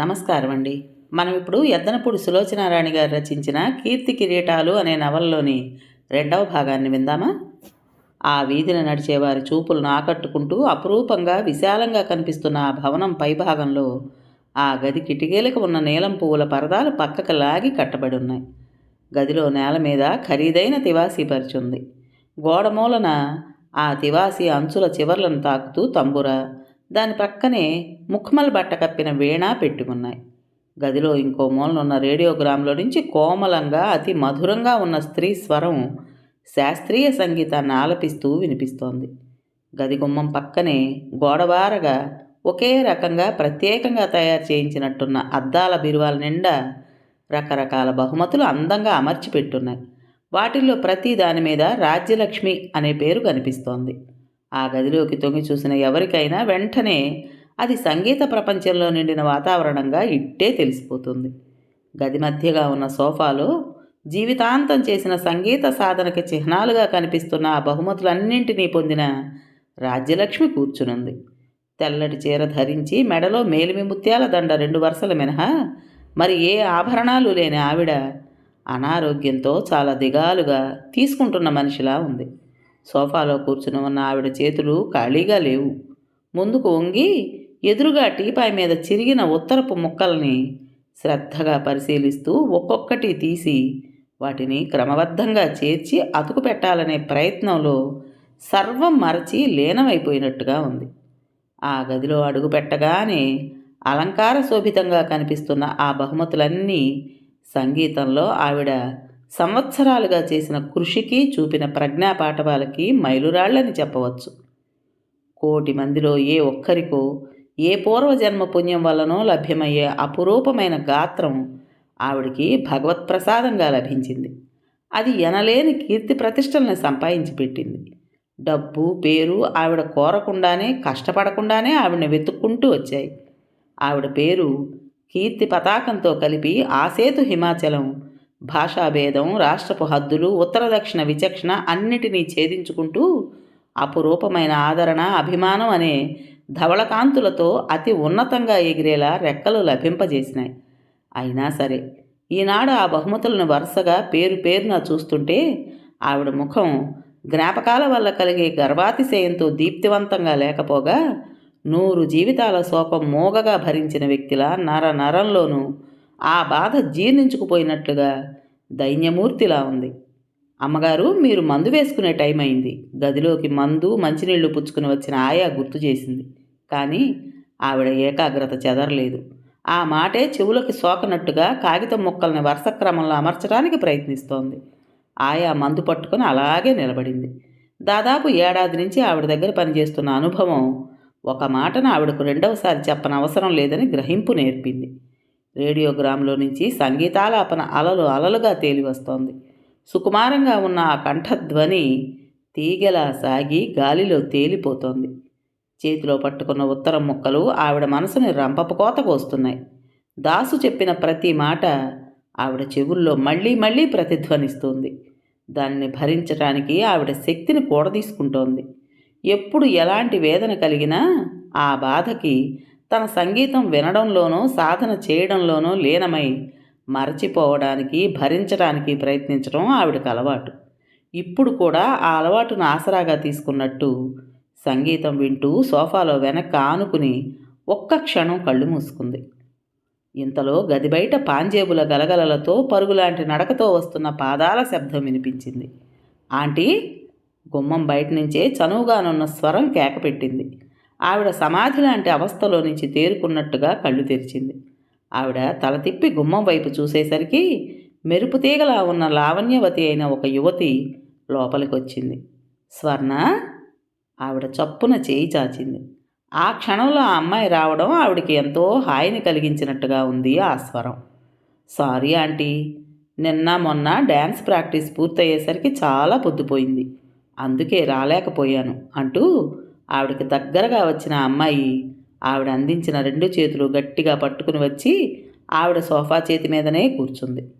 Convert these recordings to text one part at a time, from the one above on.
నమస్కారం అండి మనం ఇప్పుడు ఎద్దనపూడి సులోచనారాణి గారు రచించిన కీర్తి కిరీటాలు అనే నవలలోని రెండవ భాగాన్ని విందామా? ఆ వీధిన నడిచేవారి చూపులను ఆకట్టుకుంటూ అపురూపంగా విశాలంగా కనిపిస్తున్న ఆ భవనం పైభాగంలో ఆ గది కిటికీలకు ఉన్న నీలం పువ్వుల పరదాలు పక్కకు లాగి కట్టబడి ఉన్నాయి. గదిలో నేల మీద ఖరీదైన తివాసీ పరిచుంది. గోడ మూలన ఆ తివాసీ అంచుల చివర్లను తాకుతూ తంబుర దాని పక్కనే ముఖ్మల్ బట్ట కప్పిన వీణ పెట్టుకున్నాయి. గదిలో ఇంకో మూలనున్న రేడియోగ్రామ్లో నుంచి కోమలంగా అతి మధురంగా ఉన్న స్త్రీ స్వరం శాస్త్రీయ సంగీతాన్ని ఆలపిస్తూ వినిపిస్తోంది. గది గుమ్మం పక్కనే గోడవారగా ఒకే రకంగా ప్రత్యేకంగా తయారు చేయించినట్టున్న అద్దాల బిరువాల నిండా రకరకాల బహుమతులు అందంగా అమర్చి పెట్టున్నాయి వాటిల్లో ప్రతి దాని మీద రాజ్యలక్ష్మి అనే పేరు కనిపిస్తోంది. ఆ గదిలోకి తొంగి చూసిన ఎవరికైనా వెంటనే అది సంగీత ప్రపంచంలో నిండిన వాతావరణంగా ఇట్టే తెలిసిపోతుంది. గది మధ్యగా ఉన్న సోఫాలో జీవితాంతం చేసిన సంగీత సాధనకి చిహ్నాలుగా కనిపిస్తున్న ఆ బహుమతులన్నింటినీ పొందిన రాజ్యలక్ష్మి కూర్చునుంది. తెల్లటి చీర ధరించి మెడలో మేలిమి ముత్యాల దండ రెండు వరుసల మినహా మరి ఏ ఆభరణాలు లేని ఆవిడ అనారోగ్యంతో చాలా దిగాలుగా తీసుకుంటున్న మనిషిలా ఉంది. సోఫాలో కూర్చుని ఉన్న ఆవిడ చేతులు ఖాళీగా లేవు. ముందుకు వంగి ఎదురుగా టీపాయ్ మీద చిరిగిన ఉత్తరపు ముక్కల్ని శ్రద్ధగా పరిశీలిస్తూ ఒక్కొక్కటి తీసి వాటిని క్రమబద్ధంగా చేర్చి అతుకు పెట్టాలనే ప్రయత్నంలో సర్వం మరచి లీనమైపోయినట్టుగా ఉంది. ఆ గదిలో అడుగు పెట్టగానే అలంకార శోభితంగా కనిపిస్తున్న ఆ బహుమతులన్నీ సంగీతంలో ఆవిడ సంవత్సరాలుగా చేసిన కృషికి చూపిన ప్రజ్ఞా పాఠవాలకి మైలురాళ్ళని చెప్పవచ్చు. కోటి మందిలో ఏ ఒక్కరికో ఏ పూర్వజన్మ పుణ్యం వల్లనో లభ్యమయ్యే అపురూపమైన గాత్రం ఆవిడికి భగవత్ప్రసాదంగా లభించింది. అది ఎనలేని కీర్తి ప్రతిష్టల్ని సంపాదించి పెట్టింది. డబ్బు పేరు ఆవిడ కోరకుండానే కష్టపడకుండానే ఆవిడని వెతుక్కుంటూ వచ్చాయి. ఆవిడ పేరు కీర్తి పతాకంతో కలిపి ఆసేతు హిమాచలం భాషాభేదం రాష్ట్రపు హద్దులు ఉత్తర దక్షిణ విచక్షణ అన్నిటినీ ఛేదించుకుంటూ అపురూపమైన ఆదరణ అభిమానం అనే ధవళకాంతులతో అతి ఉన్నతంగా ఎగిరేలా రెక్కలు లభింపజేసినాయి. అయినా సరే ఈనాడు ఆ బహుమతులను వరుసగా పేరు పేరున చూస్తుంటే ఆవిడ ముఖం జ్ఞాపకాల వల్ల కలిగే గర్వాతిశయంతో దీప్తివంతంగా లేకపోగా నూరు జీవితాల శోకం మోగగా భరించిన వ్యక్తిలా నర నరంలోనూ ఆ బాధ జీర్ణించుకుపోయినట్లుగా దైన్యమూర్తిలా ఉంది. అమ్మగారు మీరు మందు వేసుకునే టైం అయింది గదిలోకి మందు మంచినీళ్ళు పుచ్చుకుని వచ్చిన ఆయా గుర్తు చేసింది. కానీ ఆవిడ ఏకాగ్రత చెదరలేదు. ఆ మాటే చెవులకి సోకనట్టుగా కాగితం ముక్కల్ని వరుస క్రమంలో అమర్చడానికి ప్రయత్నిస్తోంది. ఆయా మందు పట్టుకొని అలాగే నిలబడింది. దాదాపు ఏడాది నుంచి ఆవిడ దగ్గర పనిచేస్తున్న అనుభవం ఒక మాటను ఆవిడకు రెండవసారి చెప్పనవసరం లేదని గ్రహింపు నేర్పింది. రేడియోగ్రామ్లో నుంచి సంగీతాలాపన అలలు అలలుగా తేలివస్తోంది సుకుమారంగా ఉన్న ఆ కంఠధ్వని తీగెలా సాగి గాలిలో తేలిపోతోంది. చేతిలో పట్టుకున్న ఉత్తరం ముక్కలు ఆవిడ మనసుని రంపపు వస్తున్నాయి దాసు చెప్పిన ప్రతి మాట ఆవిడ చెవుల్లో మళ్ళీ మళ్ళీ ప్రతిధ్వనిస్తుంది. దాన్ని భరించడానికి ఆవిడ శక్తిని కూడదీసుకుంటోంది. ఎప్పుడు ఎలాంటి వేదన కలిగినా ఆ బాధకి తన సంగీతం వినడంలోనో సాధన చేయడంలోనో లీనమై మరచిపోవడానికి భరించడానికి ప్రయత్నించడం ఆవిడకి అలవాటు. ఇప్పుడు కూడా ఆ అలవాటును ఆసరాగా తీసుకున్నట్టు సంగీతం వింటూ సోఫాలో వెనక్కి ఆనుకుని ఒక్క క్షణం కళ్ళు మూసుకుంది. ఇంతలో గది బయట పాంజేబుల గలగలలతో పరుగులాంటి నడకతో వస్తున్న పాదాల శబ్దం వినిపించింది. ఆంటీ గుమ్మం బయట నుంచే చనువుగానున్న స్వరం కేకపెట్టింది. ఆవిడ సమాధి లాంటి అవస్థలో నుంచి తేరుకున్నట్టుగా కళ్ళు తెరిచింది. ఆవిడ తల తిప్పి గుమ్మం వైపు చూసేసరికి మెరుపు తీగలా ఉన్న లావణ్యవతి అయిన ఒక యువతి లోపలికి వచ్చింది స్వర్ణ! ఆవిడ చప్పున చేయి చాచింది. ఆ క్షణంలో ఆ అమ్మాయి రావడం ఆవిడకి ఎంతో హాయిని కలిగించినట్టుగా ఉంది ఆ స్వరం. Sorry aunty! నిన్న మొన్న డ్యాన్స్ ప్రాక్టీస్ పూర్తయ్యేసరికి చాలా పొద్దుపోయింది. అందుకే రాలేకపోయాను అంటూ ఆవిడకి దగ్గరగా వచ్చిన అమ్మాయి ఆవిడ అందించిన రెండు చేతులు గట్టిగా పట్టుకుని వచ్చి ఆవిడ సోఫా చేతి మీదనే కూర్చుంది.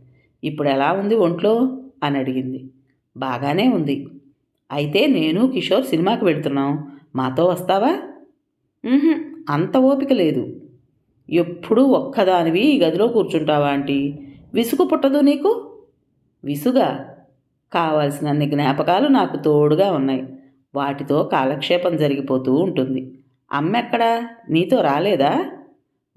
ఇప్పుడు ఎలా ఉంది ఒంట్లో? అని అడిగింది. బాగానే ఉంది. అయితే నేను కిషోర్ సినిమాకి వెళుతున్నాం. మాతో వస్తావా? అంత ఓపిక లేదు. ఎప్పుడూ ఒక్కదానివి ఈ గదిలో కూర్చుంటావా ఆంటీ? విసుగు పుట్టదు నీకు? విసుగా? కావాల్సినన్ని జ్ఞాపకాలు నాకు తోడుగా ఉన్నాయి. వాటితో కాలక్షేపం జరిగిపోతూ ఉంటుంది. అమ్మెక్కడా? నీతో రాలేదా?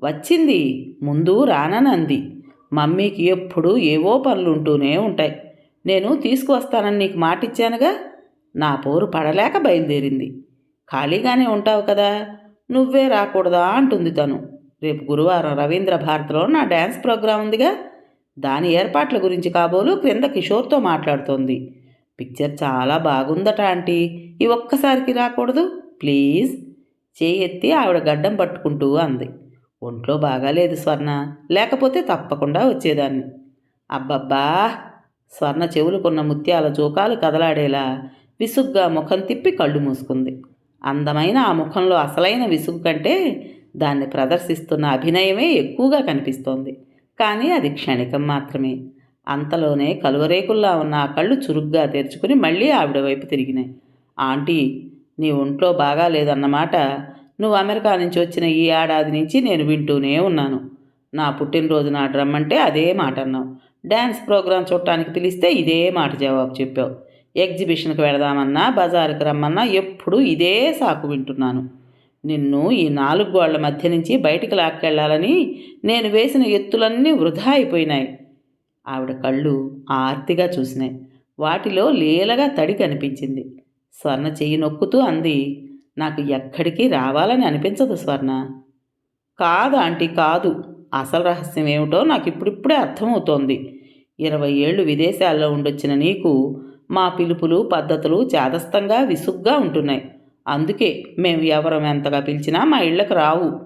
వచ్చింది. ముందు రాననంది. మమ్మీకి ఎప్పుడూ ఏవో పనులుంటూనే ఉంటాయి. నేను తీసుకువస్తానని నీకు మాటిచ్చానుగా? నా పోరు పడలేక బయలుదేరింది. ఖాళీగానే ఉంటావు కదా? నువ్వే రాకూడదా? అంటుంది తను. రేపు గురువారం రవీంద్ర భారత్లో నా డ్యాన్స్ ప్రోగ్రాం ఉందిగా? దాని ఏర్పాట్ల గురించి కాబోలు క్రింద కిషోర్తో మాట్లాడుతోంది. పిక్చర్ చాలా బాగుందట ఆంటీ. ఈ ఒక్కసారికి రాకూడదు. ప్లీజ్. చేయి ఎత్తి ఆవిడ గడ్డం పట్టుకుంటూ అంది. ఒంట్లో బాగాలేదు స్వర్ణ. లేకపోతే తప్పకుండా వచ్చేదాన్ని. అబ్బబ్బా! స్వర్ణ చెవులుకున్న ముత్యాల జోకాలు కదలాడేలా విసుగ్గా ముఖం తిప్పి కళ్ళు మూసుకుంది. అందమైన ఆ ముఖంలో అసలైన విసుగు కంటే దాన్ని ప్రదర్శిస్తున్న అభినయమే ఎక్కువగా కనిపిస్తోంది. కానీ అది క్షణికం మాత్రమే. అంతలోనే కలువరేకుల్లా ఉన్న ఆ కళ్ళు చురుగ్గా తెరుచుకుని మళ్ళీ ఆవిడ వైపు తిరిగినాయి. ఆంటీ నీ ఒంట్లో బాగా లేదన్నమాట. నువ్వు అమెరికా నుంచి వచ్చిన ఈ ఏడాది నుంచి నేను వింటూనే ఉన్నాను. నా పుట్టినరోజు నాడు రమ్మంటే అదే మాట అన్నావు. డ్యాన్స్ ప్రోగ్రాం చూడటానికి పిలిస్తే ఇదే మాట జవాబు చెప్పావు. ఎగ్జిబిషన్కి వెళదామన్నా బజారుకి రమ్మన్నా ఎప్పుడూ ఇదే సాకు వింటున్నాను. నిన్ను ఈ నాలుగు గోళ్ళ మధ్య నుంచి బయటికి లాక్కెళ్ళాలని నేను వేసిన ఎత్తులన్నీ వృధా అయిపోయినాయి. ఆవిడ కళ్ళు ఆర్తిగా చూసినాయి. వాటిలో లీలగా తడి కనిపించింది. స్వర్ణ చెయ్యి నొక్కుతూ అంది నాకు ఎక్కడికి రావాలని అనిపించదు స్వర్ణ. కాదు ఆంటీ కాదు. అసలు రహస్యం ఏమిటో నాకు ఇప్పుడిప్పుడే అర్థమవుతోంది. ఇరవై ఏళ్ళు విదేశాల్లో ఉండొచ్చిన నీకు మా పిలుపులు పద్ధతులు చేదస్తంగా విసుగ్గా ఉంటున్నాయి. అందుకే మేము ఎవరం ఎంతగా పిలిచినా మా ఇళ్ళకు రావు.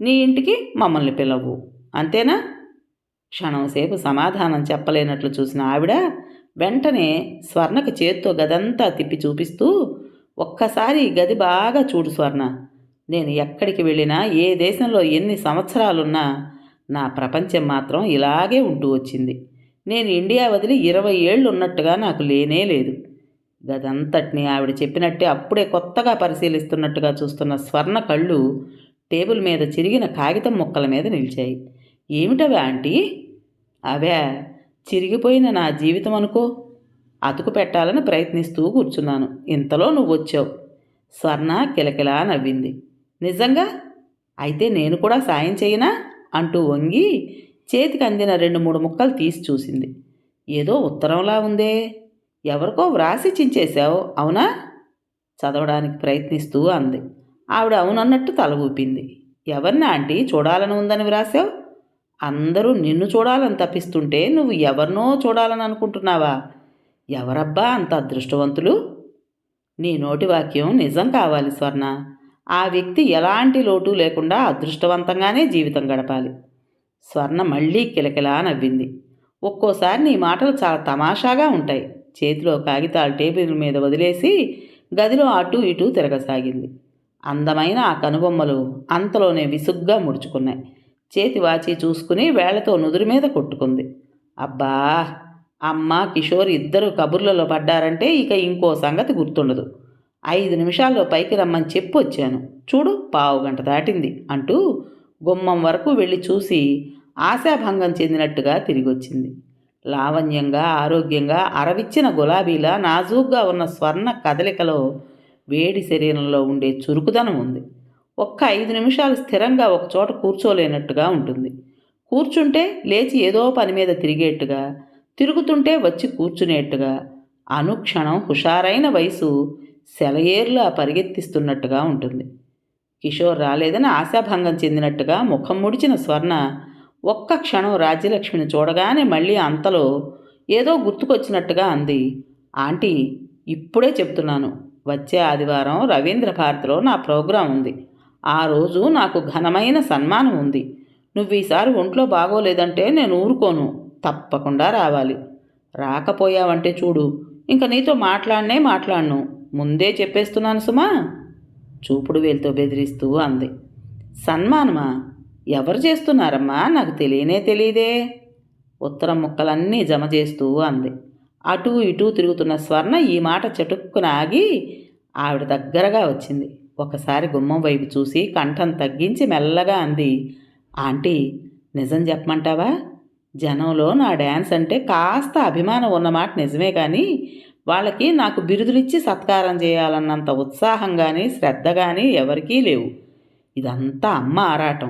నీ ఇంటికి మమ్మల్ని పిలవు. అంతేనా? క్షణంసేపు సమాధానం చెప్పలేనట్లు చూసిన ఆవిడ వెంటనే స్వర్ణకు చేత్తో గదంతా తిప్పి చూపిస్తూ ఒక్కసారి గది బాగా చూడు స్వర్ణ. నేను ఎక్కడికి వెళ్ళినా ఏ దేశంలో ఎన్ని సంవత్సరాలున్నా నా ప్రపంచం మాత్రం ఇలాగే ఉంటూ వచ్చింది. నేను ఇండియా వదిలి ఇరవై ఏళ్ళు ఉన్నట్టుగా నాకు లేనే లేదు గదంతటిని ఆవిడ చెప్పినట్టే అప్పుడే కొత్తగా పరిశీలిస్తున్నట్టుగా చూస్తున్న స్వర్ణ కళ్ళు టేబుల్ మీద చిరిగిన కాగితం ముక్కల మీద నిలిచాయి. ఏమిటవే ఆంటీ? అవే చిరిగిపోయిన నా జీవితం అనుకో. అతుకు పెట్టాలని ప్రయత్నిస్తూ కూర్చున్నాను. ఇంతలో నువ్వు వచ్చావు స్వర్ణ కిలకిలా నవ్వింది. నిజంగా? అయితే నేను కూడా సాయం చేయనా? అంటూ వంగి చేతికి అందిన రెండు మూడు ముక్కలు తీసి చూసింది. ఏదో ఉత్తరంలా ఉందే. ఎవరికో వ్రాసి చించేశావు అవునా? చదవడానికి ప్రయత్నిస్తూ అంది. ఆవిడ అవునన్నట్టు తల ఊపింది ఎవరిని ఆంటీ చూడాలని ఉందని వ్రాసావు? అందరూ నిన్ను చూడాలని తప్పిస్తుంటే నువ్వు ఎవరినో చూడాలని అనుకుంటున్నావా? ఎవరబ్బా అంత అదృష్టవంతులు? నీ నోటి వాక్యం నిజం కావాలి స్వర్ణ. ఆ వ్యక్తి ఎలాంటి లోటు లేకుండా అదృష్టవంతంగానే జీవితం గడపాలి. స్వర్ణ మళ్ళీ కిలకిలా నవ్వింది. ఒక్కోసారి నీ మాటలు చాలా తమాషాగా ఉంటాయి. చేతిలో కాగితాలు టేబుల్ మీద వదిలేసి గదిలో అటు ఇటు తిరగసాగింది. అందమైన ఆ కనుబొమ్మలు అంతలోనే విసుగ్గా ముడుచుకున్నాయి. చేతి వాచి చూసుకుని వేళ్ళతో నుదురు మీద కొట్టుకుంది. అబ్బా! అమ్మ కిషోర్ ఇద్దరు కబుర్లలో పడ్డారంటే ఇక ఇంకో సంగతి గుర్తుండదు. ఐదు నిమిషాల్లో పైకి రమ్మని చెప్పి వచ్చాను. చూడు పావు గంట దాటింది అంటూ గుమ్మం వరకు వెళ్ళి చూసి ఆశాభంగం చెందినట్టుగా తిరిగి వచ్చింది లావణ్యంగా ఆరోగ్యంగా అరవిచ్చిన గులాబీలా నాజూగ్గా ఉన్న స్వర్ణ కదలికలో వేడి శరీరంలో ఉండే చురుకుదనం ఉంది. ఒక్క ఐదు నిమిషాలు స్థిరంగా ఒకచోట కూర్చోలేనట్టుగా ఉంటుంది. కూర్చుంటే లేచి ఏదో పని మీద తిరిగేట్టుగా తిరుగుతుంటే వచ్చి కూర్చునేట్టుగా అనుక్షణం హుషారైన వయసు సెలయేర్లా పరిగెత్తిస్తున్నట్టుగా ఉంటుంది. కిషోర్ రాలేదని ఆశాభంగం చెందినట్టుగా ముఖం ముడిచిన స్వర్ణ ఒక్క క్షణం రాజ్యలక్ష్మిని చూడగానే మళ్ళీ అంతలో ఏదో గుర్తుకొచ్చినట్టుగా అంది. ఆంటీ ఇప్పుడే చెప్తున్నాను. వచ్చే ఆదివారం రవీంద్ర భారతిలో నా ప్రోగ్రాం ఉంది. ఆ రోజు నాకు ఘనమైన సన్మానం ఉంది. నువ్వు ఈసారి ఒంట్లో బాగోలేదంటే నేను ఊరుకోను. తప్పకుండా రావాలి. రాకపోయావంటే చూడు. ఇంక నీతో మాట్లాడనే మాట్లాడను. ముందే చెప్పేస్తున్నాను సుమా. చూపుడు వేలుతో బెదిరిస్తూ అంది. సన్మానమా? ఎవరు చేస్తున్నారమ్మా? నాకు తెలియనే తెలియదే ఉత్తరం ముక్కలన్నీ జమ చేస్తూ అంది. అటూ ఇటూ తిరుగుతున్న స్వర్ణ ఈ మాట చటుక్కున ఆగి ఆవిడ దగ్గరగా వచ్చింది. ఒకసారి గుమ్మం వైపు చూసి కంఠం తగ్గించి మెల్లగా అంది. ఆంటీ నిజం చెప్పమంటావా? జనంలో నా డ్యాన్స్ అంటే కాస్త అభిమానం ఉన్నమాట నిజమే కానీ వాళ్ళకి నాకు బిరుదులిచ్చి సత్కారం చేయాలన్నంత ఉత్సాహం కానీ శ్రద్ధ కానీ ఎవరికీ లేవు. ఇదంతా అమ్మ ఆరాటం.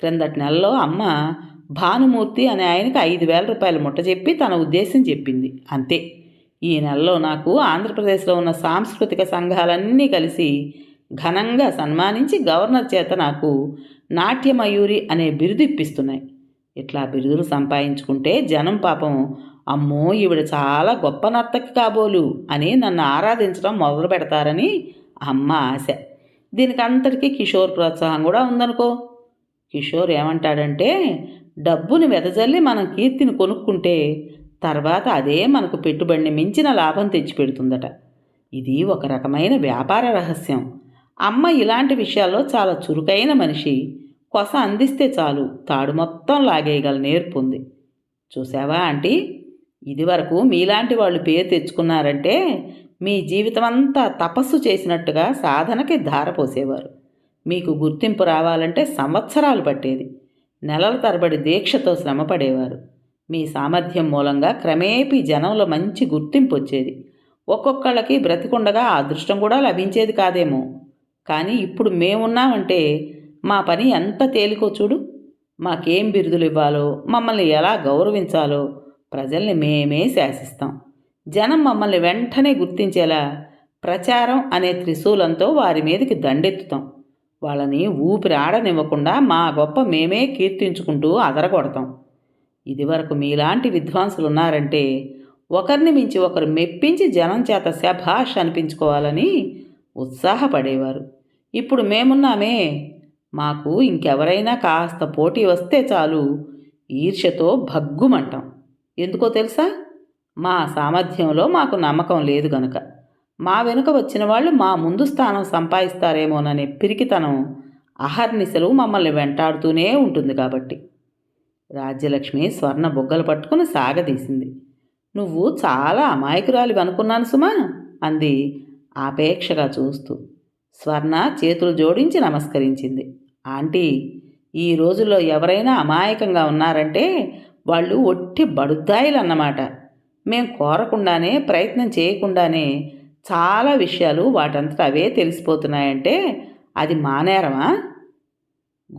క్రిందటి నెలలో అమ్మ భానుమూర్తి అనే ఆయనకి ఐదు వేల రూపాయలు ముట్ట చెప్పి తన ఉద్దేశం చెప్పింది. అంతే. ఈ నెలలో నాకు ఆంధ్రప్రదేశ్లో ఉన్న సాంస్కృతిక సంఘాలన్నీ కలిసి ఘనంగా సన్మానించి గవర్నర్ చేత నాకు నాట్యమయూరి అనే బిరుదు ఇప్పిస్తున్నాయి. ఇట్లా బిరుదులు సంపాదించుకుంటే జనం పాపం అమ్మో ఈవిడ చాలా గొప్ప నర్తకి కాబోలు అని నన్ను ఆరాధించడం మొదలు పెడతారని అమ్మ ఆశ. దీనికి అంతటికీ కిషోర్ ప్రోత్సాహం కూడా ఉందనుకో. కిషోర్ ఏమంటాడంటే డబ్బుని వెదజల్లి మనం కీర్తిని కొనుక్కుంటే తర్వాత అదే మనకు పెట్టుబడిని మించిన లాభం తెచ్చిపెడుతుందట. ఇది ఒక రకమైన వ్యాపార రహస్యం. అమ్మ ఇలాంటి విషయాల్లో చాలా చురుకైన మనిషి. కొస అందిస్తే చాలు తాడు మొత్తం లాగేయగల నేర్పుంది. చూసావా ఆంటీ? ఇదివరకు మీలాంటి వాళ్ళు పేరు తెచ్చుకున్నారంటే మీ జీవితం అంతా తపస్సు చేసినట్టుగా సాధనకి ధారపోసేవారు. మీకు గుర్తింపు రావాలంటే సంవత్సరాలు పట్టేది. నెలల తరబడి దీక్షతో శ్రమపడేవారు. మీ సామర్థ్యం మూలంగా క్రమేపీ జనంలో మంచి గుర్తింపు వచ్చేది ఒక్కొక్కళ్ళకి బ్రతికుండగా అదృష్టం కూడా లభించేది కాదేమో. కానీ ఇప్పుడు మేమున్నామంటే మా పని ఎంత తేలికో చూడు. మాకేం బిరుదులు ఇవ్వాలో మమ్మల్ని ఎలా గౌరవించాలో ప్రజల్ని మేమే శాసిస్తాం. జనం మమ్మల్ని వెంటనే గుర్తించేలా ప్రచారం అనే త్రిశూలంతో వారి మీదకి దండెత్తుతాం. వాళ్ళని ఊపిరి ఆడనివ్వకుండా మా గొప్ప మేమే కీర్తించుకుంటూ అదరగొడతాం. ఇదివరకు మీలాంటి విద్వాంసులు ఉన్నారంటే ఒకరిని మించి ఒకరు మెప్పించి జనం చేత శభాష్ అనిపించుకోవాలని ఉత్సాహపడేవారు. ఇప్పుడు మేమున్నామే. మాకు ఇంకెవరైనా కాస్త పోటీ వస్తే చాలు. ఈర్ష్యతో భగ్గుమంటాం. ఎందుకో తెలుసా? మా సామర్థ్యంలో మాకు నమ్మకం లేదు గనుక. మా వెనుక వచ్చిన వాళ్ళు మా ముందు స్థానం సంపాదిస్తారేమోననే పిరికితనం అహర్నిశలు మమ్మల్ని వెంటాడుతూనే ఉంటుంది కాబట్టి. రాజ్యలక్ష్మి స్వర్ణ బొగ్గలు పట్టుకుని సాగదీసింది. నువ్వు చాలా అమాయకురాలి అనుకున్నాను సుమా అంది ఆపేక్షగా చూస్తూ స్వర్ణ చేతులు జోడించి నమస్కరించింది. ఆంటీ ఈ రోజుల్లో ఎవరైనా అమాయకంగా ఉన్నారంటే వాళ్ళు ఒట్టి బడుద్దాయిలు అన్నమాట మేం కోరకుండానే ప్రయత్నం చేయకుండానే చాలా విషయాలు వాటంతట అవే తెలిసిపోతున్నాయంటే అది మానేరమా?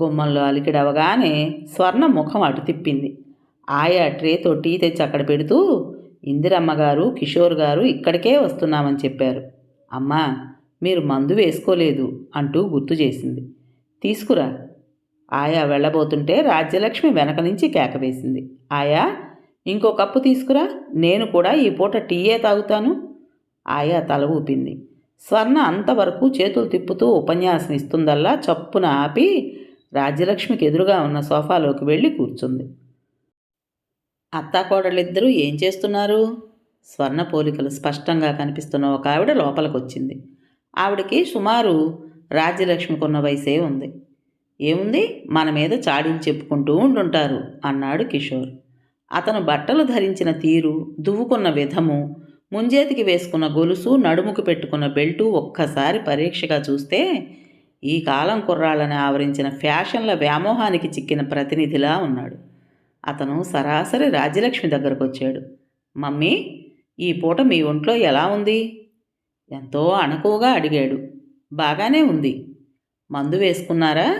గుమ్మంలో అలికిడవగానే స్వర్ణ ముఖం అటు తిప్పింది. ఆయా ట్రేతో టీ తెచ్చి అక్కడ పెడుతూ ఇందిరమ్మ గారు కిషోర్ గారు ఇక్కడికే వస్తున్నామని చెప్పారు. అమ్మా మీరు మందు వేసుకోలేదు అంటూ గుర్తు చేసింది. తీసుకురా. ఆయా వెళ్ళబోతుంటే రాజ్యలక్ష్మి వెనక నుంచి కేకవేసింది ఆయా ఇంకో కప్పు తీసుకురా. నేను కూడా ఈ పూట టీయే తాగుతాను. ఆయా తల ఊపింది. స్వర్ణ అంతవరకు చేతులు తిప్పుతూ ఉపన్యాసం ఇస్తుందల్లా చప్పున ఆపి రాజ్యలక్ష్మికి ఎదురుగా ఉన్న సోఫాలోకి వెళ్ళి కూర్చుంది. అత్తాకోడళ్ళిద్దరూ ఏం చేస్తున్నారు? స్వర్ణ పోలికలు స్పష్టంగా కనిపిస్తున్న ఒక ఆవిడ లోపలికొచ్చింది. ఆవిడకి సుమారు రాజ్యలక్ష్మికున్న వయసే ఉంది. ఏముంది? మన మీద చాడీలు చెప్పుకుంటూ ఉండుంటారు అన్నాడు కిషోర్. అతను బట్టలు ధరించిన తీరు దువ్వుకున్న విధము ముంజేతికి వేసుకున్న గొలుసు నడుముకు పెట్టుకున్న బెల్టు ఒక్కసారి పరీక్షగా చూస్తే ఈ కాలం కుర్రాళ్ళని ఆవరించిన ఫ్యాషన్ల వ్యామోహానికి చిక్కిన ప్రతినిధిలా ఉన్నాడు. అతను సరాసరి రాజ్యలక్ష్మి దగ్గరకు వచ్చాడు మమ్మీ ఈ పూట మీ ఒంట్లో ఎలా ఉంది? ఎంతో అణకువగా అడిగాడు. బాగానే ఉంది. మందు వేసుకున్నారా?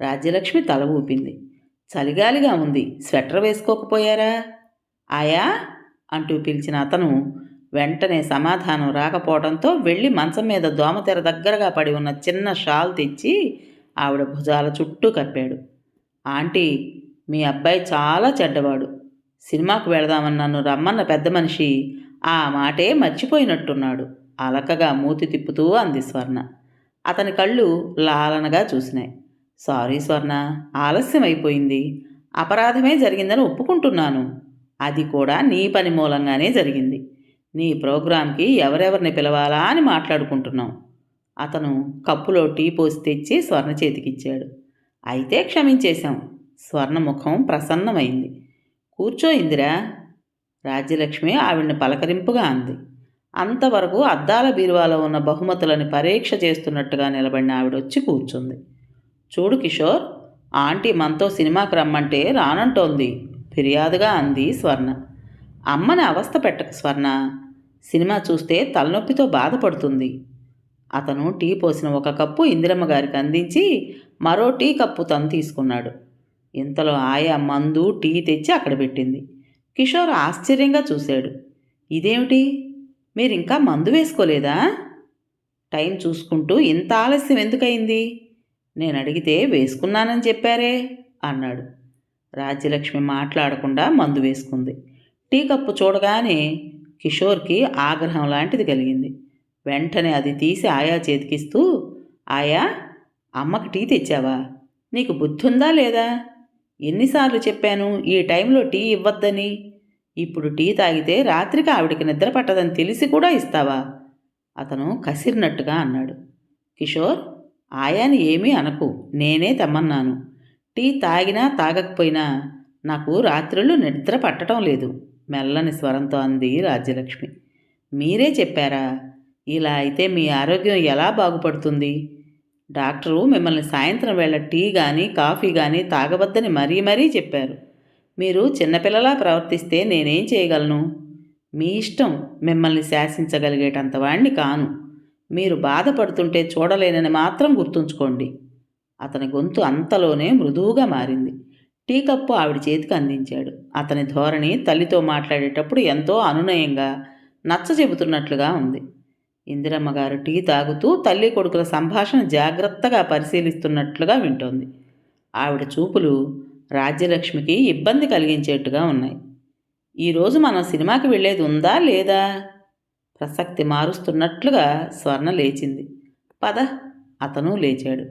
రాజ్యలక్ష్మి తల ఊపింది. చలిగాలిగా ఉంది. స్వెటర్ వేసుకోకపోయారా? ఆయా? అంటూ పిలిచిన అతను వెంటనే సమాధానం రాకపోవడంతో వెళ్ళి మంచం మీద దోమతెర దగ్గరగా పడి ఉన్న చిన్న షాల్ తెచ్చి ఆవిడ భుజాల చుట్టూ కప్పాడు. ఆంటీ మీ అబ్బాయి చాలా చెడ్డవాడు. సినిమాకు వెళదామని నన్ను రమ్మన్న పెద్ద మనిషి ఆ మాటే మర్చిపోయినట్టున్నాడు. అలకగా మూతి తిప్పుతూ అంది స్వర్ణ. అతని కళ్ళు లాలనగా చూసినాయి. సారీ స్వర్ణ ఆలస్యం అయిపోయింది అపరాధమే జరిగిందని ఒప్పుకుంటున్నాను. అది కూడా నీ పని మూలంగానే జరిగింది. నీ ప్రోగ్రాంకి ఎవరెవరిని పిలవాలా అని మాట్లాడుకుంటున్నాం అతను కప్పులో టీ పోసి తెచ్చి స్వర్ణ చేతికిచ్చాడు. అయితే క్షమించేశాం. స్వర్ణ ముఖం ప్రసన్నమైంది. కూర్చో ఇందిరా. రాజ్యలక్ష్మి ఆవిడ్ని పలకరింపుగా అంది. అంతవరకు అద్దాల బీరువాలో ఉన్న బహుమతులని పరీక్ష చేస్తున్నట్టుగా నిలబడిన ఆవిడ వచ్చి కూర్చుంది. చూడు కిషోర్ ఆంటీ మనతో సినిమాకి రమ్మంటే రానంటోంది ఫిర్యాదుగా అంది స్వర్ణ. అమ్మని అవస్థ పెట్టకు స్వర్ణ. సినిమా చూస్తే తలనొప్పితో బాధపడుతుంది. అతను టీ పోసిన ఒక కప్పు ఇందిరమ్మ గారికి అందించి మరో టీ కప్పు తను తీసుకున్నాడు. ఇంతలో ఆయా మందు టీ తెచ్చి అక్కడ పెట్టింది. కిషోర్ ఆశ్చర్యంగా చూశాడు. ఇదేమిటి? మీరు ఇంకా మందు వేసుకోలేదా? టైం చూసుకుంటూ ఇంత ఆలస్యం ఎందుకయింది? నేను అడిగితే వేసుకున్నానని చెప్పారే అన్నాడు. రాజ్యలక్ష్మి మాట్లాడకుండా మందు వేసుకుంది. టీ కప్పు చూడగానే కిషోర్కి ఆగ్రహం లాంటిది కలిగింది. వెంటనే అది తీసి ఆయా చేతికిస్తూ ఆయా అమ్మకి టీ తెచ్చావా? నీకు బుద్ధుందా లేదా? ఎన్నిసార్లు చెప్పాను ఈ టైంలో టీ ఇవ్వద్దని. ఇప్పుడు టీ తాగితే రాత్రికి ఆవిడికి నిద్ర పట్టదని తెలిసి కూడా ఇస్తావా? అతను కసిరినట్టుగా అన్నాడు. కిషోర్ ఆయాని ఏమీ అనకు నేనే తెమ్మన్నాను. టీ తాగినా తాగకపోయినా నాకు రాత్రులు నిద్ర పట్టడం లేదు మెల్లని స్వరంతో అంది రాజ్యలక్ష్మి. మీరే చెప్పారా? ఇలా అయితే మీ ఆరోగ్యం ఎలా బాగుపడుతుంది? డాక్టరు మిమ్మల్ని సాయంత్రం వేళ టీ కానీ కాఫీ కానీ తాగవద్దని మరీ మరీ చెప్పారు. మీరు చిన్నపిల్లలా ప్రవర్తిస్తే నేనేం చేయగలను? మీ ఇష్టం మిమ్మల్ని శాసించగలిగేటంత వాణ్ణి కాను. మీరు బాధపడుతుంటే చూడలేనని మాత్రం గుర్తుంచుకోండి. అతని గొంతు అంతలోనే మృదువుగా మారింది. టీ కప్పు ఆవిడ చేతికి అందించాడు. అతని ధోరణి తల్లితో మాట్లాడేటప్పుడు ఎంతో అనునయంగా నచ్చ చెబుతున్నట్లుగా ఉంది. ఇందిరమ్మ గారు టీ తాగుతూ తల్లి కొడుకుల సంభాషణ జాగ్రత్తగా పరిశీలిస్తున్నట్లుగా వింటోంది. ఆవిడ చూపులు రాజ్యలక్ష్మికి ఇబ్బంది కలిగించేట్టుగా ఉన్నాయి. ఈరోజు మనం సినిమాకి వెళ్ళేది ఉందా లేదా? ప్రసక్తి మారుస్తున్నట్లుగా స్వర్ణ లేచింది. పద అతను లేచాడు.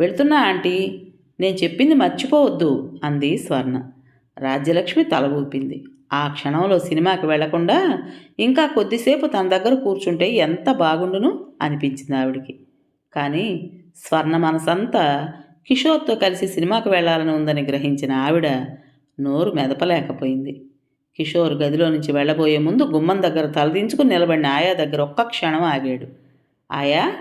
వెళ్తున్నా ఆంటీ నేను చెప్పింది మర్చిపోవద్దు అంది స్వర్ణ. రాజ్యలక్ష్మి తల ఊపింది. ఆ క్షణంలో సినిమాకి వెళ్ళకుండా ఇంకా కొద్దిసేపు తన దగ్గర కూర్చుంటే ఎంత బాగుండును అనిపించింది ఆవిడికి. కానీ స్వర్ణ మనసంతా కిషోర్తో కలిసి సినిమాకి వెళ్ళాలని ఉందని గ్రహించిన ఆవిడ నోరు మెదపలేకపోయింది. కిషోర్ గదిలో నుంచి వెళ్ళబోయే ముందు గుమ్మం దగ్గర తలదించుకుని నిలబడిన ఆయా దగ్గర ఒక్క క్షణం ఆగాడు. ఆయా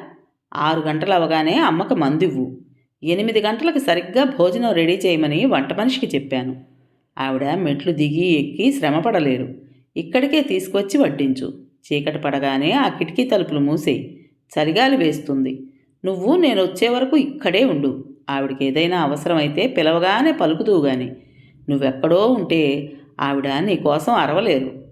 ఆరు గంటలు అవగానే అమ్మకు మందివ్వు. ఎనిమిది గంటలకు సరిగ్గా భోజనం రెడీ చేయమని వంట మనిషికి చెప్పాను. ఆవిడ మెట్లు దిగి ఎక్కి శ్రమపడలేరు. ఇక్కడికే తీసుకొచ్చి వడ్డించు. చీకటి పడగానే ఆ కిటికీ తలుపులు మూసేయి. చలిగాలి వేస్తుంది. నువ్వు నేను వచ్చే వరకు ఇక్కడే ఉండు. ఆవిడకి ఏదైనా అవసరమైతే పిలవగానే పలుకుతూ గాని. నువ్వెక్కడో ఉంటే ఆవిడ నీకోసం అరవలేరు.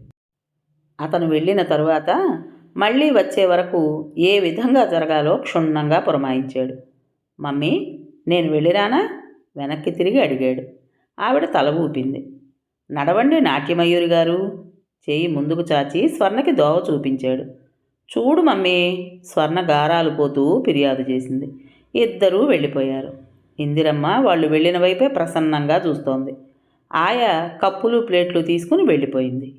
అతను వెళ్ళిన తరువాత మళ్ళీ వచ్చే వరకు ఏ విధంగా జరగాలో క్షుణ్ణంగా పురమాయించాడు. మమ్మీ నేను వెళ్ళిరానా? వెనక్కి తిరిగి అడిగాడు. ఆవిడ తల ఊపింది. నడవండి నాట్యమయూరి గారు! చేయి ముందుకు చాచి స్వర్ణకి దోవ చూపించాడు. చూడు మమ్మీ! స్వర్ణ గారాలు పోతూ ఫిర్యాదు చేసింది. ఇద్దరూ వెళ్ళిపోయారు. ఇందిరమ్మ వాళ్ళు వెళ్ళిన వైపే ప్రసన్నంగా చూస్తోంది. ఆయా కప్పులు ప్లేట్లు తీసుకుని వెళ్ళిపోయింది.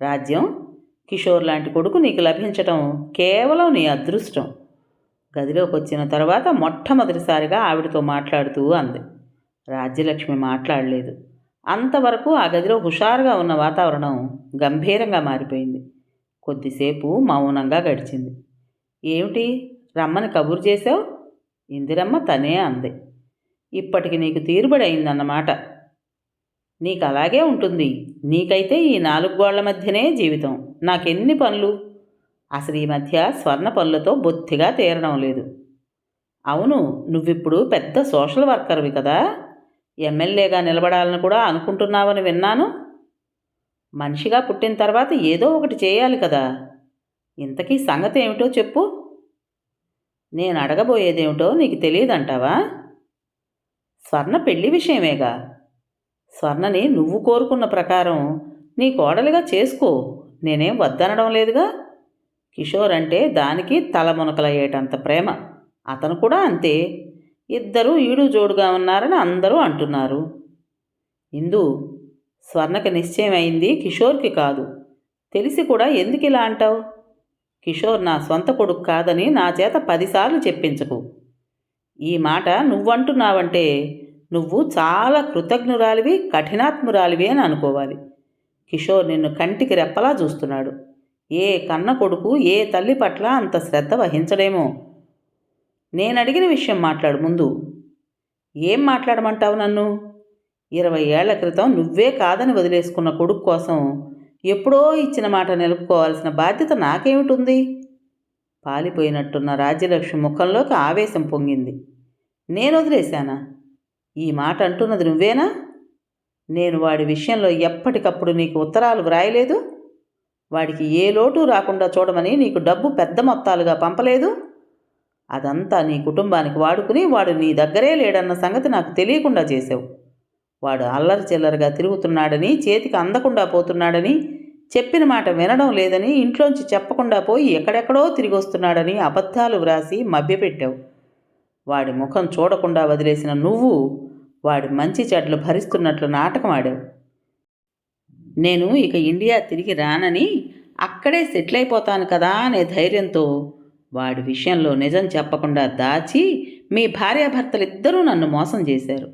రాజ్యం కిషోర్ లాంటి కొడుకు నీకు లభించటం కేవలం నీ అదృష్టం. గదిలోకి వచ్చిన తర్వాత మొట్టమొదటిసారిగా ఆవిడతో మాట్లాడుతూ అంది. రాజ్యలక్ష్మి మాట్లాడలేదు. అంతవరకు ఆ గదిలో హుషారుగా ఉన్న వాతావరణం గంభీరంగా మారిపోయింది. కొద్దిసేపు మౌనంగా గడిచింది. ఏమిటి? రమ్మని కబురు చేశావు? ఇందిరమ్మ తనే అంది. ఇప్పటికి నీకు తీరుబడి అయిందన్నమాట నీకు అలాగే ఉంటుంది. నీకైతే ఈ నాలుగు గోళ్ళ మధ్యనే జీవితం. నాకెన్ని పనులు? అసలు ఈ మధ్య స్వర్ణ పనులతో బొత్తిగా తీరడం లేదు. అవును నువ్విప్పుడు పెద్ద సోషల్ వర్కర్వి కదా? ఎమ్మెల్యేగా నిలబడాలని కూడా అనుకుంటున్నావని విన్నాను. మనిషిగా పుట్టిన తర్వాత ఏదో ఒకటి చేయాలి కదా. ఇంతకీ సంగతి ఏమిటో చెప్పు. నేను అడగబోయేదేమిటో నీకు తెలియదంటావా? స్వర్ణ పెళ్ళి విషయమేగా. స్వర్ణని నువ్వు కోరుకున్న ప్రకారం నీ కోడలిగా చేసుకో. నేనేం వద్దనడం లేదుగా. కిషోర్ అంటే దానికి తల మునకలయ్యేటంత ప్రేమ. అతను కూడా అంతే. ఇద్దరూ ఈడు జోడుగా ఉన్నారని అందరూ అంటున్నారు. ఇందు స్వర్ణకి నిశ్చయం అయింది కిషోర్కి కాదు. తెలిసి కూడా ఎందుకు ఇలా అంటావు? కిషోర్ నా సొంత కొడుకు కాదని నా చేత పదిసార్లు చెప్పించకు. ఈ మాట నువ్వంటున్నావంటే నువ్వు చాలా కృతజ్ఞురాలివి కఠినాత్మురాలివి అని అనుకోవాలి. కిషోర్ నిన్ను కంటికి రెప్పలా చూస్తున్నాడు. ఏ కన్న కొడుకు ఏ తల్లి పట్ల అంత శ్రద్ధ వహించడేమో నేను అడిగిన విషయం మాట్లాడు ముందు. ఏం మాట్లాడమంటావు నన్ను? ఇరవై ఏళ్ళ క్రితం నువ్వే కాదని వదిలేసుకున్న కొడుకు కోసం ఎప్పుడో ఇచ్చిన మాట నిలుపుకోవాల్సిన బాధ్యత నాకేమిటుంది? పాలిపోయినట్టున్న రాజ్యలక్ష్మి ముఖంలోకి ఆవేశం పొంగింది. నేను వదిలేశానా? ఈ మాట అంటున్నది నువ్వేనా? నేను వాడి విషయంలో ఎప్పటికప్పుడు నీకు ఉత్తరాలు వ్రాయలేదు? వాడికి ఏ లోటు రాకుండా చూడమని నీకు డబ్బు పెద్ద మొత్తాలుగా పంపలేదు? అదంతా నీ కుటుంబానికి వాడుకుని వాడు నీ దగ్గరే లేడన్న సంగతి నాకు తెలియకుండా చేసావు వాడు అల్లరి చిల్లరగా తిరుగుతున్నాడని చేతికి అందకుండా పోతున్నాడని చెప్పిన మాట వినడం లేదని ఇంట్లోంచి చెప్పకుండా పోయి ఎక్కడెక్కడో తిరిగి వస్తున్నాడని అబద్ధాలు వ్రాసి మభ్యపెట్టావు. వాడి ముఖం చూడకుండా వదిలేసిన నువ్వు వాడి మంచి చెడ్లు భరిస్తున్నట్లు నాటకం ఆడావు. నేను ఇక ఇండియా తిరిగి రానని అక్కడే సెటిల్ అయిపోతాను కదా అనే ధైర్యంతో వాడి విషయంలో నిజం చెప్పకుండా దాచి మీ భార్యాభర్తలిద్దరూ నన్ను మోసం చేశారు.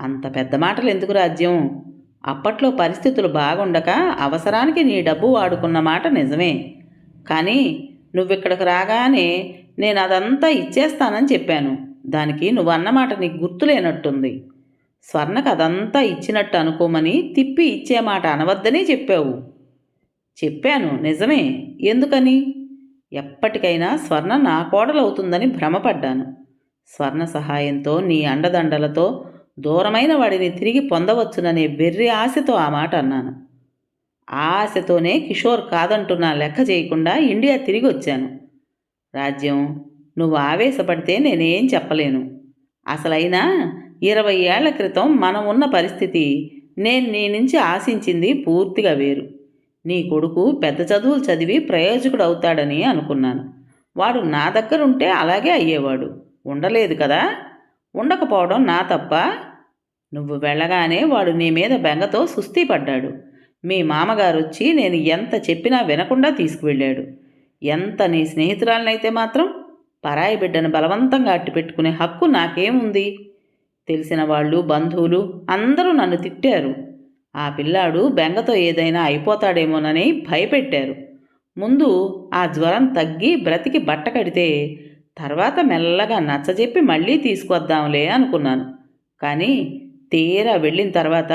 అంత పెద్ద మాటలు ఎందుకు రాజ్యం? అప్పట్లో పరిస్థితులు బాగుండక అవసరానికి నీ డబ్బు వాడుకున్న మాట నిజమే. కానీ నువ్విక్కడికి రాగానే నేను అదంతా ఇచ్చేస్తానని చెప్పాను. దానికి నువ్వు అన్నమాట నీకు గుర్తులేనట్టుంది. స్వర్ణకు అదంతా ఇచ్చినట్టు అనుకోమని తిప్పి ఇచ్చే మాట అనవద్దని చెప్పావు. చెప్పాను నిజమే. ఎందుకని? ఎప్పటికైనా స్వర్ణ నా కోడలవుతుందని భ్రమపడ్డాను. స్వర్ణ సహాయంతో నీ అండదండలతో దూరమైన వాడిని తిరిగి పొందవచ్చుననే వెర్రి ఆశతో ఆ మాట అన్నాను. ఆ ఆశతోనే కిషోర్ కాదంటున్నా లెక్క చేయకుండా ఇండియా తిరిగి వచ్చాను రాజ్యం నువ్వు ఆవేశపడితే నేనేం చెప్పలేను. అసలైనా ఇరవై ఏళ్ళ క్రితం మనం ఉన్న పరిస్థితి నేను నీ నుంచి ఆశించింది పూర్తిగా వేరు. నీ కొడుకు పెద్ద చదువులు చదివి ప్రయోజకుడు అవుతాడని అనుకున్నాను. వాడు నా దగ్గర ఉంటే అలాగే అయ్యేవాడు. ఉండలేదు కదా? ఉండకపోవడం నా తప్ప. నువ్వు వెళ్ళగానే వాడు నీ మీద బెంగతో సుస్థి పడ్డాడు. మీ మామగారు వచ్చి నేను ఎంత చెప్పినా వినకుండా తీసుకువెళ్ళాడు. ఎంత నీ స్నేహితురాలనైతే మాత్రం పరాయి బిడ్డను బలవంతంగా అట్టిపెట్టుకునే హక్కు నాకేముంది? తెలిసిన వాళ్ళు బంధువులు అందరూ నన్ను తిట్టారు. ఆ పిల్లాడు బెంగతో ఏదైనా అయిపోతాడేమోనని భయపెట్టారు. ముందు ఆ జ్వరం తగ్గి బ్రతికి బట్ట కడితే తర్వాత మెల్లగా నచ్చజెప్పి మళ్ళీ తీసుకొద్దాంలే అనుకున్నాను. కానీ తీరా వెళ్ళిన తర్వాత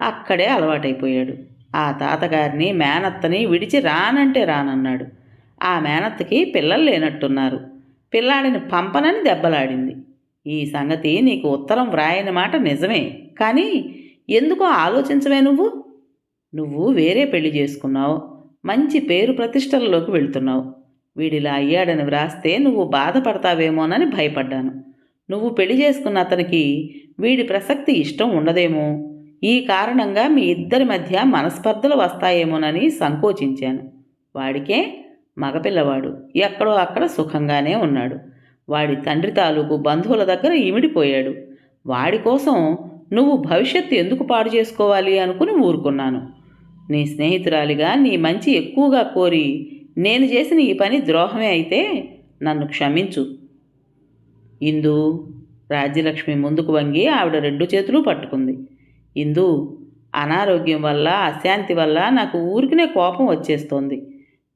అక్కడే అలవాటైపోయాడు. ఆ తాతగారిని మేనత్తని విడిచి రానంటే రానన్నాడు. ఆ మేనత్తకి పిల్లలు లేనట్టున్నారు. పిల్లాడిని పంపనని దెబ్బలాడింది. ఈ సంగతి నీకు ఉత్తరం వ్రాయని మాట నిజమే. కానీ ఎందుకో ఆలోచించవే నువ్వు? నువ్వు వేరే పెళ్ళి చేసుకున్నావు. మంచి పేరు ప్రతిష్టలలోకి వెళ్తున్నావు. వీడిలా అయ్యాడని వ్రాస్తే నువ్వు బాధపడతావేమోనని భయపడ్డాను. నువ్వు పెళ్ళి చేసుకున్న అతనికి వీడి ప్రసక్తి ఇష్టం ఉండదేమో. ఈ కారణంగా మీ ఇద్దరి మధ్య మనస్పర్ధలు వస్తాయేమోనని సంకోచించాను. వాడికే మగపిల్లవాడు. ఎక్కడో అక్కడ సుఖంగానే ఉన్నాడు. వాడి తండ్రి తాలూకు బంధువుల దగ్గర ఇమిడిపోయాడు. వాడి కోసం నువ్వు భవిష్యత్తు ఎందుకు పాడు చేసుకోవాలి అనుకుని ఊరుకున్నాను. నీ స్నేహితురాలిగా నీ మంచి ఎక్కువగా కోరి నేను చేసిన ఈ పని ద్రోహమే అయితే నన్ను క్షమించు. ఇందు రాజ్యలక్ష్మి ముందుకు వంగి ఆవిడ రెండు చేతులు పట్టుకుంది. ఇందు అనారోగ్యం వల్ల అశాంతి వల్ల నాకు ఊరికినే కోపం వచ్చేస్తోంది.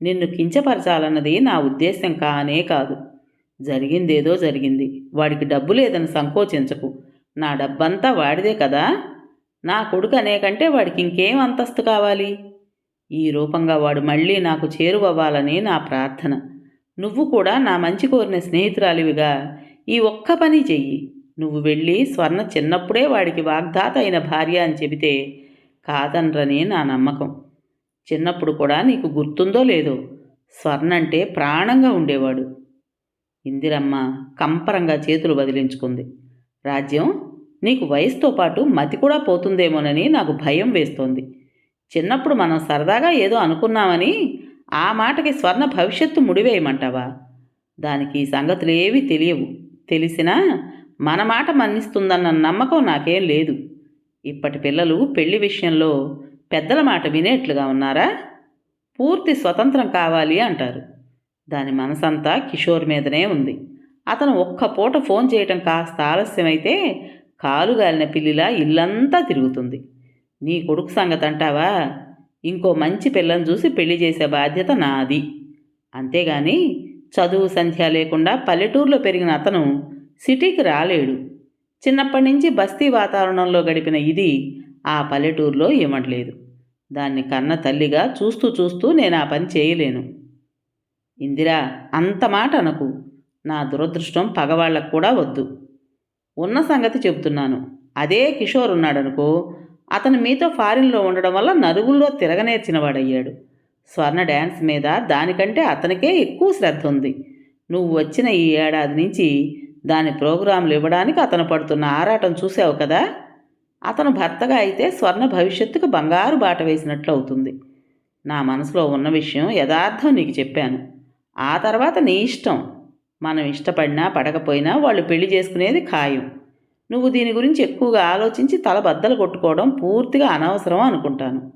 నిన్ను కించపరచాలన్నది నా ఉద్దేశం కానే కాదు. జరిగిందేదో జరిగింది. వాడికి డబ్బు లేదని సంకోచించకు. నా డబ్బంతా వాడిదే కదా? నా కొడుకు అనేకంటే వాడికి ఇంకేం అంతస్తు కావాలి? ఈ రూపంగా వాడు మళ్ళీ నాకు చేరువవ్వాలని నా ప్రార్థన. నువ్వు కూడా నా మంచి కోరిన స్నేహితురాలివిగా. ఈ ఒక్క పని చెయ్యి. నువ్వు వెళ్ళి స్వర్ణ చిన్నప్పుడే వాడికి వాగ్దాత అయిన భార్య అని చెబితే కాదనరని నా నమ్మకం. చిన్నప్పుడు కూడా నీకు గుర్తుందో లేదో స్వర్ణ అంటే ప్రాణంగా ఉండేవాడు. ఇందిరమ్మ కంపరంగా చేతులు వదిలించుకుంది. రాజ్యం నీకు వయసుతో పాటు మతి కూడా పోతుందేమోనని నాకు భయం వేస్తోంది. చిన్నప్పుడు మనం సరదాగా ఏదో అనుకున్నామని ఆ మాటకి స్వర్ణ భవిష్యత్తు ముడివేయమంటావా? దానికి ఈ సంగతులు ఏవీ తెలియవు. తెలిసినా మన మాట మన్నిస్తుందన్న నమ్మకం నాకేం లేదు. ఇప్పటి పిల్లలు పెళ్ళి విషయంలో పెద్దల మాట వినేట్లుగా ఉన్నారా? పూర్తి స్వతంత్రం కావాలి అంటారు. దాని మనసంతా కిషోర్ మీదనే ఉంది. అతను ఒక్క పూట ఫోన్ చేయటం కాస్త ఆలస్యమైతే కాలుగాలిన పిల్లిలా ఇల్లంతా తిరుగుతుంది. నీ కొడుకు సంగతి అంటావా? ఇంకో మంచి పిల్లని చూసి పెళ్ళి చేసే బాధ్యత నాది. అంతేగాని చదువు సంధ్య లేకుండా పల్లెటూరులో పెరిగిన అతను సిటీకి రాలేడు. చిన్నప్పటి నుంచి బస్తీ వాతావరణంలో గడిపిన ఇది ఆ పల్లెటూరులో ఇవ్వట్లేదు దాన్ని కన్న తల్లిగా చూస్తూ చూస్తూ నేను ఆ పని చేయలేను. ఇందిరా అంత మాట అనకు. నా దురదృష్టం పగవాళ్ళకు కూడా వద్దు. ఉన్న సంగతి చెబుతున్నాను. అదే కిషోర్ ఉన్నాడనుకో అతను మీతో ఫారిన్లో ఉండడం వల్ల నలుగుల్లో తిరగనేర్చినవాడయ్యాడు. స్వర్ణ డ్యాన్స్ మీద దానికంటే అతనికే ఎక్కువ శ్రద్ధ ఉంది నువ్వు వచ్చిన ఈ ఏడాది నుంచి దాని ప్రోగ్రాంలు ఇవ్వడానికి అతను పడుతున్న ఆరాటం చూసావు కదా? అతను భర్తగా అయితే స్వర్ణ భవిష్యత్తుకు బంగారు బాట వేసినట్లు అవుతుంది. నా మనసులో ఉన్న విషయం యథార్థం నీకు చెప్పాను. ఆ తర్వాత నీ ఇష్టం. మనం ఇష్టపడినా పడకపోయినా వాళ్ళు పెళ్ళి చేసుకునేది ఖాయం. నువ్వు దీని గురించి ఎక్కువగా ఆలోచించి తల బద్దలు కొట్టుకోవడం పూర్తిగా అనవసరం అనుకుంటాను.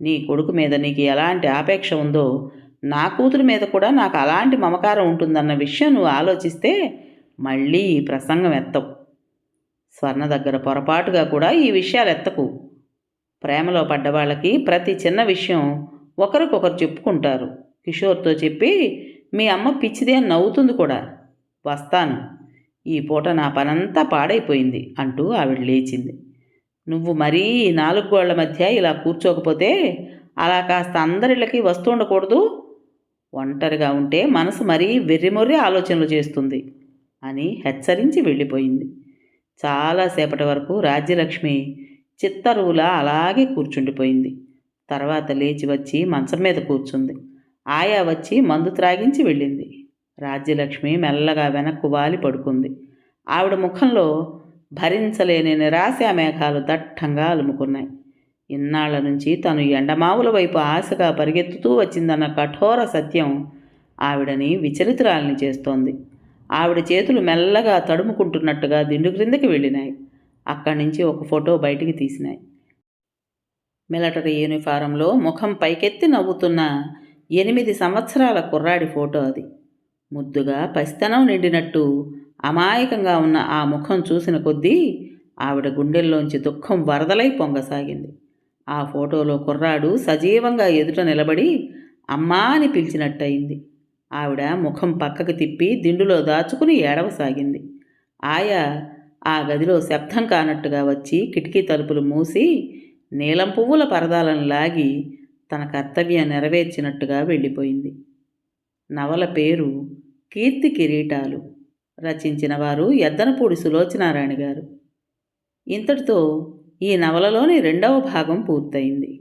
నీ కొడుకు మీద నీకు ఎలాంటి ఆపేక్ష ఉందో నా కూతురు మీద కూడా నాకు అలాంటి మమకారం ఉంటుందన్న విషయం నువ్వు ఆలోచిస్తే మళ్ళీ ఈ ప్రసంగం ఎత్తవు. స్వర్ణ దగ్గర పొరపాటుగా కూడా ఈ విషయాలు ఎత్తకు. ప్రేమలో పడ్డ వాళ్ళకి ప్రతి చిన్న విషయం ఒకరికొకరు చెప్పుకుంటారు. కిషోర్తో చెప్పి మీ అమ్మ పిచ్చిదే అని నవ్వుతుంది కూడా. వస్తాను. ఈ పూట నా పనంతా పాడైపోయింది అంటూ ఆవిడ లేచింది. నువ్వు మరీ ఈ నాలుగు గోళ్ళ మధ్య ఇలా కూర్చోకపోతే అలా కాస్త అందరిళ్ళకి వస్తూ ఉండకూడదు. ఒంటరిగా ఉంటే మనసు మరీ వెర్రిమొర్రి ఆలోచనలు చేస్తుంది అని హెచ్చరించి వెళ్ళిపోయింది. చాలాసేపటి వరకు రాజ్యలక్ష్మి చిత్తరువులా అలాగే కూర్చుండిపోయింది. తర్వాత లేచి వచ్చి మంచం మీద కూర్చుంది. ఆయా వచ్చి మందు త్రాగించి వెళ్ళింది. రాజ్యలక్ష్మి మెల్లగా వెనక్కు వాలి పడుకుంది. ఆవిడ ముఖంలో భరించలేని నిరాశ మేఘాలు దట్టంగా అలుముకున్నాయి. ఇన్నాళ్ళ నుంచి తను ఎండమావుల వైపు ఆశగా పరిగెత్తుతూ వచ్చిందన్న కఠోర సత్యం ఆవిడని విచలితురాలని చేస్తోంది. ఆవిడ చేతులు మెల్లగా తడుముకుంటున్నట్టుగా దిండు క్రిందకి వెళ్ళినాయి. అక్కడి నుంచి ఒక ఫోటో బయటికి తీసినాయి. మిలటరీ యూనిఫారంలో ముఖం పైకెత్తి నవ్వుతున్న ఎనిమిది సంవత్సరాల కుర్రాడి ఫోటో అది. ముద్దుగా పసితనం నిండినట్టు అమాయకంగా ఉన్న ఆ ముఖం చూసిన కొద్దీ ఆవిడ గుండెల్లోంచి దుఃఖం వరదలై పొంగసాగింది. ఆ ఫోటోలో కుర్రాడు సజీవంగా ఎదుట నిలబడి అమ్మా అని పిలిచినట్టయింది. ఆవిడ ముఖం పక్కకు తిప్పి దిండులో దాచుకుని ఏడవసాగింది. ఆయా ఆ గదిలో శబ్దం కానట్టుగా వచ్చి కిటికీ తలుపులు మూసి నీలం పువ్వుల పరదాలను లాగి తన కర్తవ్యం నెరవేర్చినట్టుగా వెళ్ళిపోయింది. నవల పేరు కీర్తి కిరీటాలు. రచించిన వారు ఎద్దనపూడి సులోచనారాణి గారు. ఇంతటితో ఈ నవలలోని రెండవ భాగం పూర్తయింది.